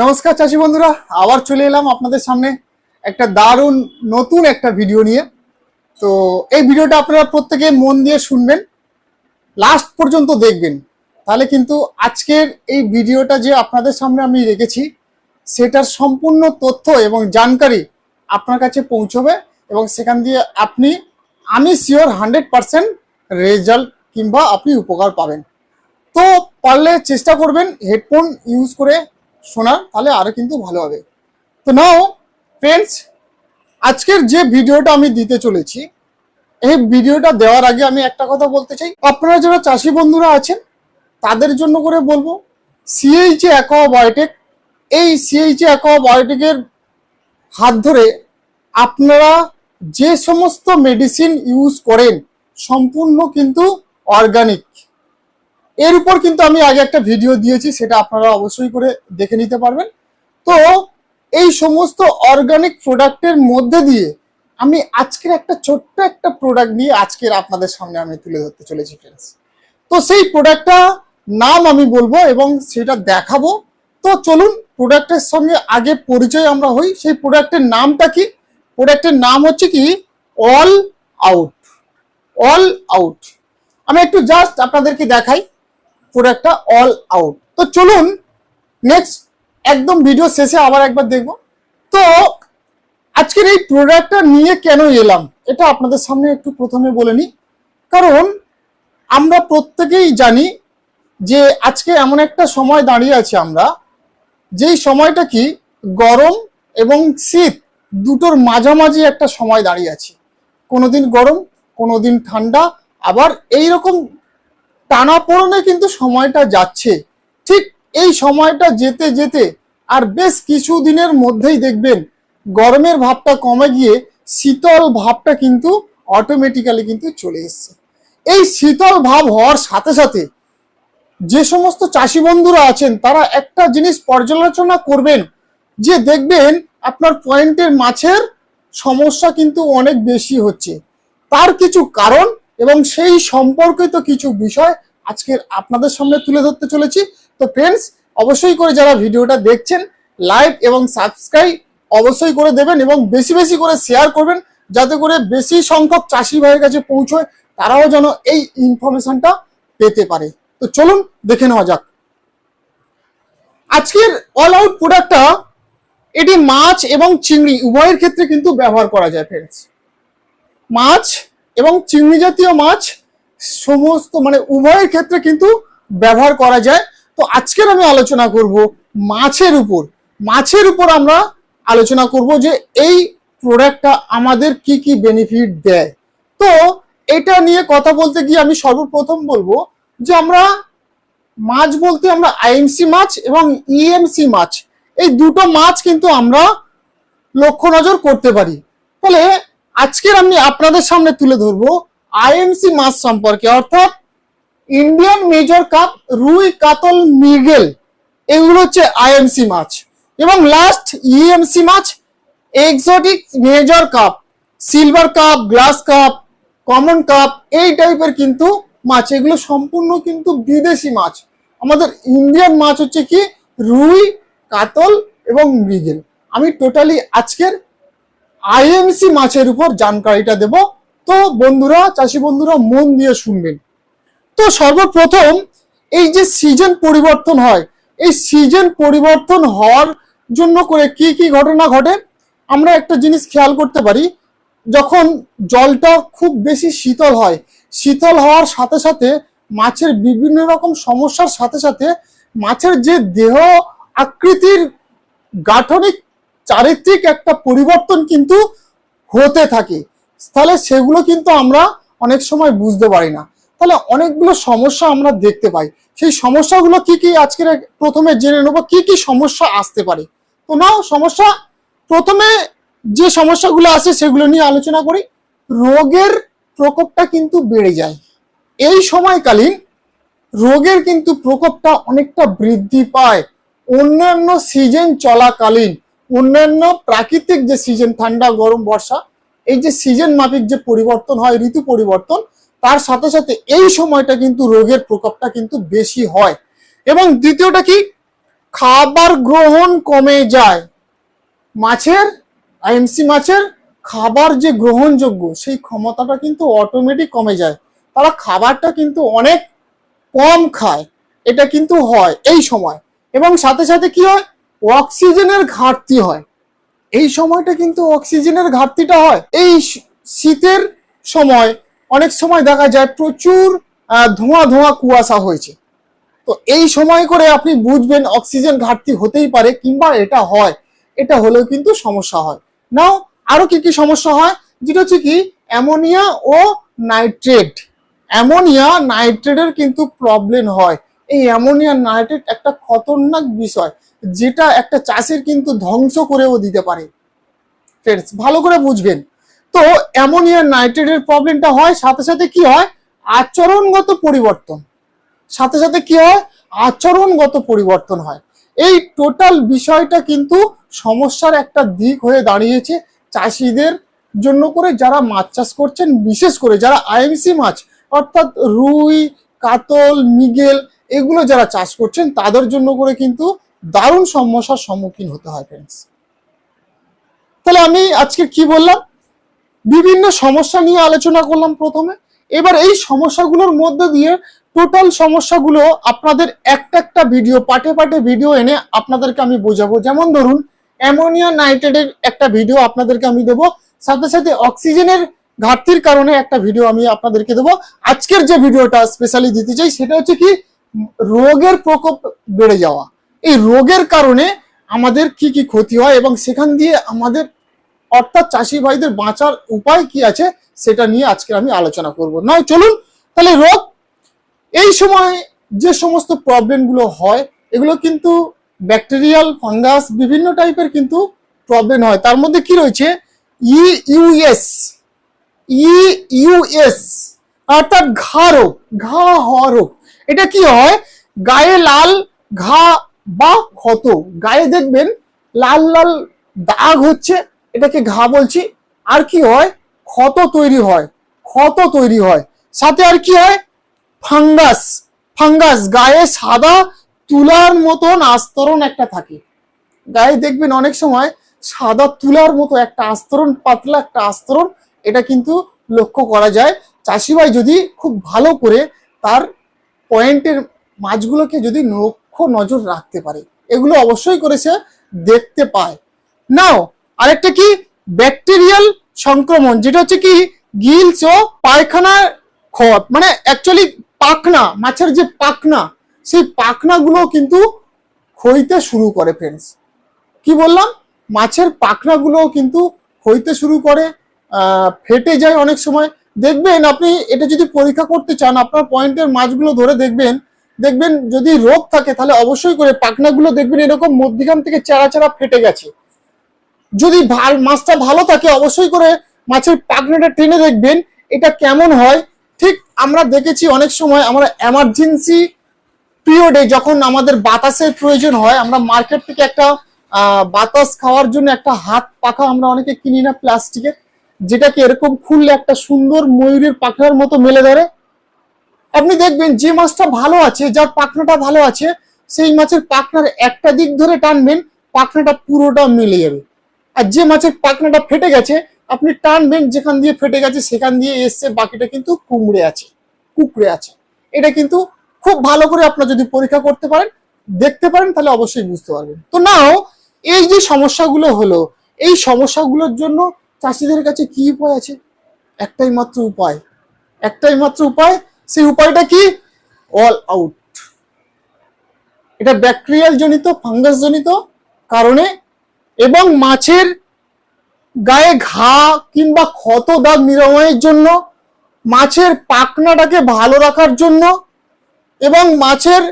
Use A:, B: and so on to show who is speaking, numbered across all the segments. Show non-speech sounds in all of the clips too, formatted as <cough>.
A: নমস্কার চাষি বন্ধুরা, আবার চলে এলাম আপনাদের সামনে একটা দারুণ নতুন একটা ভিডিও নিয়ে। তো এই ভিডিওটা আপনারা প্রত্যেকে মন দিয়ে শুনবেন লাস্ট পর্যন্ত দেখবেন। তাহলে কিন্তু আজকের এই ভিডিওটা যে আপনাদের সামনে আমি রেখেছি, সেটার সম্পূর্ণ তথ্য এবং জানকারি আপনার কাছে পৌঁছবে এবং সেখান দিয়ে আপনি, আমি শিওর হান্ড্রেড পারসেন্ট রেজাল্ট কিংবা আপনি উপকার পাবেন। তো পারলে চেষ্টা করবেন হেডফোন ইউজ করে শোনার তাহলে আরও কিন্তু ভালো হবে। তো নাও ফ্রেন্ডস আজকের যে ভিডিওটা আমি দিতে চলেছি, এই ভিডিওটা দেওয়ার আগে আমি একটা কথা বলতে চাই। আপনারা যারা চাষি বন্ধুরা আছেন, তাদের জন্য করে বলব সিএইচ অ্যাকোয়া বায়োটেক এই সিএইচ অ্যাকোয়া বায়োটেকের হাত ধরে আপনারা যে সমস্ত মেডিসিন ইউজ করেন, সম্পূর্ণ কিন্তু অর্গানিক এর উপর কিন্তু আমি আগে একটা ভিডিও দিয়েছি, সেটা আপনারা অবশ্যই করে দেখে নিতে পারবেন। তো এই সমস্ত অর্গানিক প্রোডাক্টের মধ্যে দিয়ে আমি আজকের একটা ছোট্ট একটা প্রোডাক্ট নিয়ে আজকের আপনাদের সামনে আমি তুলে ধরতে চলেছি ফ্রেন্ডস তো সেই প্রোডাক্টটা নাম আমি বলব এবং সেটা দেখাবো। তো চলুন প্রোডাক্টের সঙ্গে আগে পরিচয় আমরা হই। সেই প্রোডাক্টের নামটা কি? প্রোডাক্টের নাম হচ্ছে কি? অল আউট অল আউট আমি একটু জাস্ট আপনাদেরকে দেখাই। প্রোডাক্টটা অল আউট তো চলুন নেক্সট একদম ভিডিও শেষে আবার একবার দেখব। তো, আজকের এই প্রোডাক্টটা নিয়ে কেন এলাম, এটা আপনাদের সামনে একটু প্রথমে বলে নিই। কারণ, আমরা প্রত্যেকেই জানি যে আজকে এমন একটা সময় দাঁড়িয়ে আছি আমরা, যেই সময়টা কি গরম এবং শীত দুটোর মাঝামাঝি একটা সময় দাঁড়িয়ে আছি। কোনোদিন গরম, কোনোদিন ঠান্ডা, আবার এই রকম টানাপোড়নে কিন্তু সময়টা যাচ্ছে। ঠিক এই সময়টা যেতে যেতে আর বেশ কিছু দিনের মধ্যেই দেখবেন গরমের ভাবটা কমে গিয়ে শীতল ভাবটা কিন্তু অটোমেটিক্যালি কিন্তু চলে এসছে। এই শীতল ভাব হওয়ার সাথে সাথে যে সমস্ত চাষি বন্ধুরা আছেন, তারা একটা জিনিস পর্যালোচনা করবেন যে দেখবেন আপনার পয়েন্টের মাছের সমস্যা কিন্তু অনেক বেশি হচ্ছে। তার কিছু কারণ এবং সেই সম্পর্কিত কিছু বিষয় আজকের আপনাদের সামনে তুলে ধরতে চলেছি। তো ফ্রেন্ডস অবশ্যই করে যারা ভিডিওটা দেখছেন লাইক এবং সাবস্ক্রাইব অবশ্যই করে দেবেন এবং বেশি বেশি করে শেয়ার করবেন, যাতে করে বেশি সংখ্যক চাষি ভাইয়ের কাছে পৌঁছয়, তারাও যেন এই ইনফরমেশনটা পেতে পারে। তো চলুন দেখে নেওয়া যাক। আজকের অল আউট প্রোডাক্টটা এটি মাছ এবং চিংড়ি, উভয়ের ক্ষেত্রে কিন্তু ব্যবহার করা যায় ফ্রেন্ডস মাছ এবং চিংড়ি জাতীয় মাছ সমস্ত মানে উভয়ের ক্ষেত্রে কিন্তু ব্যবহার করা যায়। তো আজকের আমি আলোচনা করব মাছের উপর। মাছের উপর আমরা আলোচনা করব যে এই প্রোডাক্টটা আমাদের কি কি বেনিফিট দেয়। তো এটা নিয়ে কথা বলতে গিয়ে আমি সর্বপ্রথম বলব যে আমরা মাছ বলতে আমরা আইএমসি মাছ এবং ইএমসি মাছ। এই দুটো মাছ কিন্তু আমরা লক্ষ্য নজর করতে পারি। তাহলে আজকের আমি আপনাদের সামনে তুলে ধরবো আইএমসি মাছ সম্পর্কে, অর্থাৎ ইন্ডিয়ান মেজর কাপ রুই কাতল মৃগেল, এগুলো হচ্ছে আইএমসি মাছ। এবং লাস্ট ইএমসি মাছ exotic major carp silver carp grass carp common carp এই টাইপের কিন্তু মাছ। এগুলো সম্পূর্ণ কিন্তু বিদেশি মাছ। আমাদের ইন্ডিয়ান মাছ হচ্ছে কি? রুই, কাতল এবং মৃগেল। আমি টোটালি আজকের আইএমসি মাছের উপর জানকারিটা দেব। তো বন্ধুরা, চাষি বন্ধুরা, মন দিয়ে শুনবেন। তো সর্বপ্রথম এই যে সিজন পরিবর্তন হয়, এই সিজন পরিবর্তন হওয়ার জন্য করে কি কি ঘটনা ঘটে, আমরা একটা জিনিস খেয়াল করতে পারি। যখন জলটা খুব বেশি শীতল হয়, শীতল হওয়ার সাথে সাথে মাছের বিভিন্ন রকম সমস্যার সাথে সাথে মাছের যে দেহ আকৃতির গাঠনিক চারিত্রিক একটা পরিবর্তন কিন্তু হতে থাকে। তাহলে সেগুলো কিন্তু আমরা অনেক সময় বুঝতে পারি না। তাহলে অনেকগুলো সমস্যা আমরা দেখতে পাই। সেই সমস্যাগুলো কি কি আজকের প্রথমে জেনে নেব কি কি সমস্যা আসতে পারে। তো নাও, সমস্যা। প্রথমে যে সমস্যাগুলো আছে সেগুলো নিয়ে আলোচনা করি। রোগের প্রকোপটা কিন্তু বেড়ে যায়। এই সময়কালীন রোগের কিন্তু প্রকোপটা অনেকটা বৃদ্ধি পায়। অন্যান্য সিজন চলাকালীন অন্যান্য প্রাকৃতিক যে সিজন ঠান্ডা, গরম, বর্ষা, এই যে সিজন মাফিক যে পরিবর্তন হয়, ঋতু পরিবর্তন, তার সাথে সাথে এই সময়টা কিন্তু রোগের প্রকোপটা কিন্তু বেশি হয়। এবং দ্বিতীয়টা কি? খাবার গ্রহণ কমে যায়। মাছের, আইএমসি মাছের খাবার যে গ্রহণযোগ্য, সেই ক্ষমতাটা কিন্তু অটোমেটিক কমে যায়। তারা খাবারটা কিন্তু অনেক কম খায়। এটা কিন্তু হয় এই সময়। এবং সাথে সাথে কি হয়? অক্সিজেনের ঘাটতি হয়। এই সময়টা কিন্তু অক্সিজেনের ঘাটতিটা হয়। এই শীতের সময় অনেক সময় দেখা যায় প্রচুর ধোঁয়া ধোঁয়া কুয়াশা হয়েছে। তো এই সময় করে আপনি বুঝবেন অক্সিজেন ঘাটতি হতেই পারে কিংবা এটা হয়। এটা হলেও কিন্তু সমস্যা হয়। নাও, আরও কি কি সমস্যা হয়? যেটা হচ্ছে কি, অ্যামোনিয়া ও নাইট্রেট। অ্যামোনিয়া, নাইট্রেটের কিন্তু প্রবলেম হয়। এই অ্যামোনিয়া, নাইট্রেট একটা খতরনাক বিষয়। যেটা একটা চাষের কিন্তু ধ্বংস করেও দিতে পারে। ফ্রেন্ডস ভালো করে বুঝবেন। তো অ্যামোনিয়া নাইট্রেটের প্রবলেমটা হয়, সাথে সাথে কি হয়? আচরণগত পরিবর্তন। সাথে সাথে কি হয়? আচরণগত পরিবর্তন হয়। এই টোটাল বিষয়টা কিন্তু সমস্যার একটা দিক হয়ে দাঁড়িয়েছে চাষিদের জন্য করে যারা মাছ চাষ করছেন, বিশেষ করে যারা আইএমসি মাছ, অর্থাৎ রুই, কাতল, মিগেল, এগুলো যারা চাষ করছেন, তাদের জন্য করে কিন্তু দারুণ সমস্যার সম্মুখীন হতে হয় ফ্রেন্ডস তাহলে আমি আজকে কি বললাম? বিভিন্ন সমস্যা নিয়ে আলোচনা করলাম প্রথমে। এবার এই সমস্যাগুলোর মধ্যে দিয়ে টোটাল সমস্যাগুলো আপনাদের একটা একটা ভিডিও পাটে পাটে ভিডিও এনে আপনাদেরকে আমি বোঝাবো। যেমন ধরুন অ্যামোনিয়া নাইট্রেটের একটা ভিডিও আপনাদেরকে আমি দেবো। সাথে সাথে অক্সিজেনের ঘাটতির কারণে একটা ভিডিও আমি আপনাদেরকে দেবো। আজকের যে ভিডিওটা স্পেশালি দিতে চাই, সেটা হচ্ছে কি, রোগের প্রকোপ বেড়ে যাওয়া। এই রোগের কারণে আমাদের কি কি ক্ষতি হয় এবং সেখান দিয়ে আমাদের, অর্থাৎ চাষি ভাইদের বাঁচার উপায় কি আছে সেটা নিয়ে আজকে আমি আলোচনা করব। নয়, চলুন তাহলে রোগ, এই সময় যে সমস্ত প্রবলেমগুলো হয়, এগুলো কিন্তু ব্যাকটেরিয়াল ফাঙ্গাস বিভিন্ন টাইপের কিন্তু প্রবলেম হয়। তার মধ্যে কি রয়েছে? ই ইউএস ই ইউএস অর্থাৎ ঘা রোগ, ঘা হওয়া রোগ। এটা কি হয়? গায়ে লাল ঘা বা ক্ষত। গায়ে দেখবেন লাল লাল দাগ হচ্ছে, এটাকে ঘা বলছি। আর কি হয়? ক্ষত তৈরি হয়। ক্ষত তৈরি হয়। সাথে আর কি হয়? ফাঙ্গাস। ফাঙ্গাস। গায়ে সাদা তুলার মতন আস্তরণ একটা থাকে। গায়ে দেখবেন অনেক সময় সাদা তুলার মতো একটা আস্তরণ, পাতলা একটা আস্তরণ, এটা কিন্তু লক্ষ্য করা যায়। চাষি ভাই যদি খুব ভালো করে তার পয়েন্টের মাছগুলোকে যদি নজর রাখতে পারে। এগুলো অবশ্যই করেছে, দেখতে পায়। নাও, আরেকটা কি? ব্যাকটেরিয়াল সংক্রমণ, যেটা হচ্ছে কি? গিলস ও পায়খানার খত মানে অ্যাকচুয়ালি পাখনা, মাছের যে পাখনা, সেই পাখনাগুলো কিন্তু ক্ষইতে শুরু করে ফ্রেন্ডস কি বললাম? মাছের পাখনাগুলো কিন্তু হইতে শুরু করে ফেটে যায় অনেক সময়। দেখবেন আপনি এটা যদি পরীক্ষা করতে চান, আপনার পয়েন্টের মাছগুলো ধরে দেখবেন দেখবেন যদি রোগ থাকে, তাহলে অবশ্যই করে পাখনাগুলো দেখবেন এরকম মধ্যিখান থেকে চেরা চেরা ফেটে গেছে। যদি ভালো, মাছটা ভালো থাকে, অবশ্যই করে মাছের পাখনাটা টেনে দেখবেন, এটা কেমন হয়। ঠিক আমরা দেখেছি অনেক সময় আমরা এমার্জেন্সি পিরিয়ডে যখন আমাদের বাতাসের প্রয়োজন হয়, আমরা মার্কেট থেকে একটা বাতাস খাওয়ার জন্য একটা হাত পাখা আমরা অনেকে কিনি না প্লাস্টিকের যেটাকে এরকম খুললে একটা সুন্দর ময়ূরের পাখনার মতো মেলে ধরে। আপনি দেখবেন যে মাছটা ভালো আছে, যার পাখনাটা ভালো আছে, সেই মাছের পাখনার একটা দিক ধরে টানবেন, পাখনাটা পুরোটা মিলে যাবে। আর যে মাছের পাখনাটা ফেটে গেছে, আপনি টানবেন, যেখান দিয়ে ফেটে গেছে সেখান দিয়ে এসছে বাকিটা কিন্তু কুমড়ে আছে, কুকড়ে আছে। এটা কিন্তু খুব ভালো করে আপনার যদি পরীক্ষা করতে পারেন, দেখতে পারেন, তাহলে অবশ্যই বুঝতে পারবেন। তো নাও, এই যে সমস্যাগুলো হলো, এই সমস্যাগুলোর জন্য চাষিদের কাছে কি উপায় আছে? একটাই মাত্র উপায়। একটাই মাত্র উপায় সেই উপায়টা কি? অল আউট এটা ব্যাকটেরিয়াল জনিত ফাঙ্গাস জনিত কারণে এবং মাছের গায়ে ঘা কিংবা ক্ষত দাগ নিরাময়ের জন্য, মাছের পাখনাটাকে ভালো রাখার জন্য এবং মাছের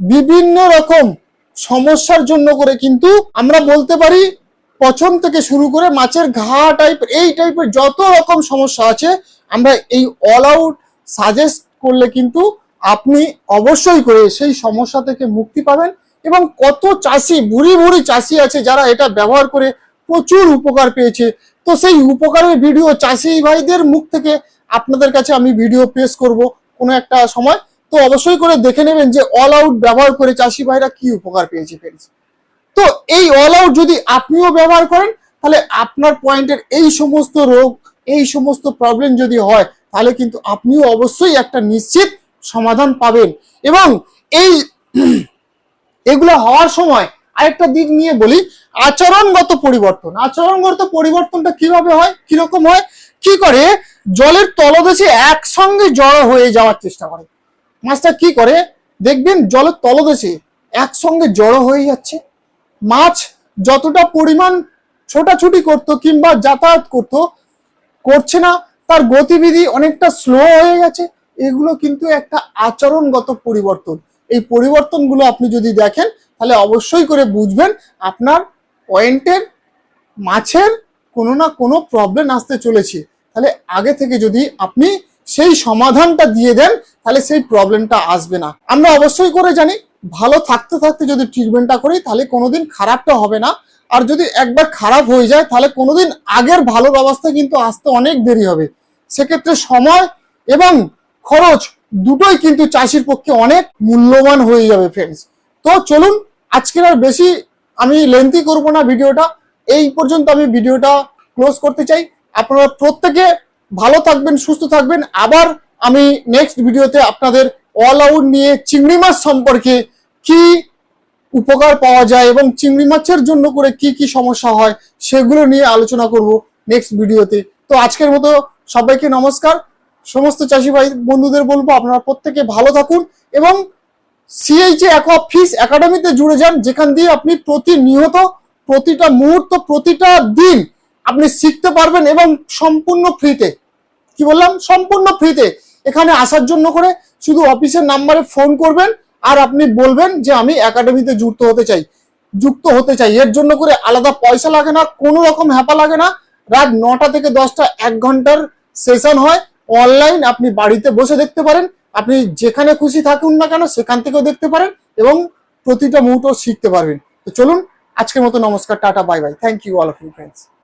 A: বিভিন্ন রকম সমস্যার জন্য করে কিন্তু আমরা বলতে পারি পচন থেকে শুরু করে মাছের ঘা টাইপ এই টাইপের যত রকম সমস্যা আছে, আমরা এই অল আউট সাজেস্ট করলে কিন্তু আপনি অবশ্যই করে সেই সমস্যা থেকে মুক্তি পাবেন এবং কত চাষি বুড়ি বুড়ি চাষি আছে যারা এটা ব্যবহার করে প্রচুর উপকার পেয়েছে। তো সেই উপকারের ভিডিও চাষি ভাইদের মুখ থেকে আপনাদের কাছে আমি ভিডিও পেশ করব কোনো একটা সময়। তো অবশ্যই করে দেখে নেবেন যে অল আউট ব্যবহার করে চাষি ভাইরা কি উপকার পেয়েছে ফ্রেন্ডস তো এই অল আউট যদি আপনিও ব্যবহার করেন, তাহলে আপনার পয়েন্টের এই সমস্ত রোগ, এই সমস্ত প্রবলেম যদি হয় তাহলে কিন্তু আপনিও অবশ্যই একটা নিশ্চিত সমাধান পাবেন। এবং এই <clears throat> এগুলো হওয়ার সময় আরেকটা দিক নিয়ে বলি, আচরণগত পরিবর্তন। আচরণগত পরিবর্তনটা কীভাবে হয়, কীরকম হয়? কি করে? জলের তলদেশে একসঙ্গে জড়ো হয়ে যাওয়ার চেষ্টা করে। মাছটা কি করে? দেখবেন জলের তলদেশে একসঙ্গে জড়ো হয়ে যাচ্ছে। মাছ যতটা পরিমাণ ছোটাছুটি করতো কিংবা যাতায়াত করতো, করছে না তার গতিবিধি অনেকটা স্লো হয়ে গেছে। এগুলো কিন্তু একটা আচরণগত পরিবর্তন। এই পরিবর্তনগুলো আপনি যদি দেখেন, তাহলে অবশ্যই করে বুঝবেন আপনার পয়েন্টের মাছের কোনো না কোনো প্রবলেম আসতে চলেছে। তাহলে আগে থেকে যদি আপনি সেই সমাধানটা দিয়ে দেন, তাহলে সেই প্রবলেমটা আসবে না। আমরা অবশ্যই করে জানি, ভালো থাকতে থাকতে যদি ট্রিটমেন্টটা করি, তাহলে কোনোদিন খারাপটা হবে না। আর যদি একবার খারাপ হয়ে যায়, তাহলে কোনোদিন আগের ভালো ব্যবস্থা কিন্তু আসতে অনেক দেরি হবে। সেক্ষেত্রে সময় এবং খরচ দুটোই কিন্তু চাষির পক্ষে অনেক মূল্যবান হয়ে যাবে ফ্রেন্ডস তো চলুন, আজকের আর বেশি আমি লেন্থি করব না ভিডিওটা। এই পর্যন্ত আমি ভিডিওটা ক্লোজ করতে চাই। আপনারা প্রত্যেকে ভালো থাকবেন, সুস্থ থাকবেন। আবার আমি নেক্সট ভিডিওতে আপনাদের অল আউট নিয়ে চিংড়ি মাছ সম্পর্কে কি উপকার পাওয়া যায় এবং চিংড়ি মাছের জন্য করে কি কি সমস্যা হয় সেগুলো নিয়ে আলোচনা করব নেক্সট ভিডিওতে তো। আজকের মতো সবাইকে নমস্কার। সমস্ত চাষি ভাই বন্ধুদের বলব, আপনারা প্রত্যেকে ভালো থাকুন এবং সিএইচএ অ্যাকোয়া ফিস একাডেমিতে জুড়ে যান, যেখান দিয়ে আপনি প্রতিনিয়ত, প্রতিটা মুহূর্ত, প্রতিটা দিন আপনি শিখতে পারবেন এবং সম্পূর্ণ ফ্রিতে কি বললাম? সম্পূর্ণ ফ্রিতে এখানে আসার জন্য করে শুধু অফিসের নাম্বারে ফোন করবেন আর আপনি বলবেন যে আমি একাডেমিতে যুক্ত হতে চাই। যুক্ত হতে চাই। এর জন্য করে আলাদা পয়সা লাগে না, কোনো রকম হ্যাপা লাগে না। রাত নটা থেকে দশটা এক ঘণ্টার সেশন হয়। অনলাইন আপনি বাড়িতে বসে দেখতে পারেন। আপনি যেখানে খুশি থাকুন না কেন, সেখান থেকেও দেখতে পারেন এবং প্রতিটা মুহূর্ত শিখতে পারবেন। তো চলুন, আজকের মতো নমস্কার, tata bye bye thank you all of you friends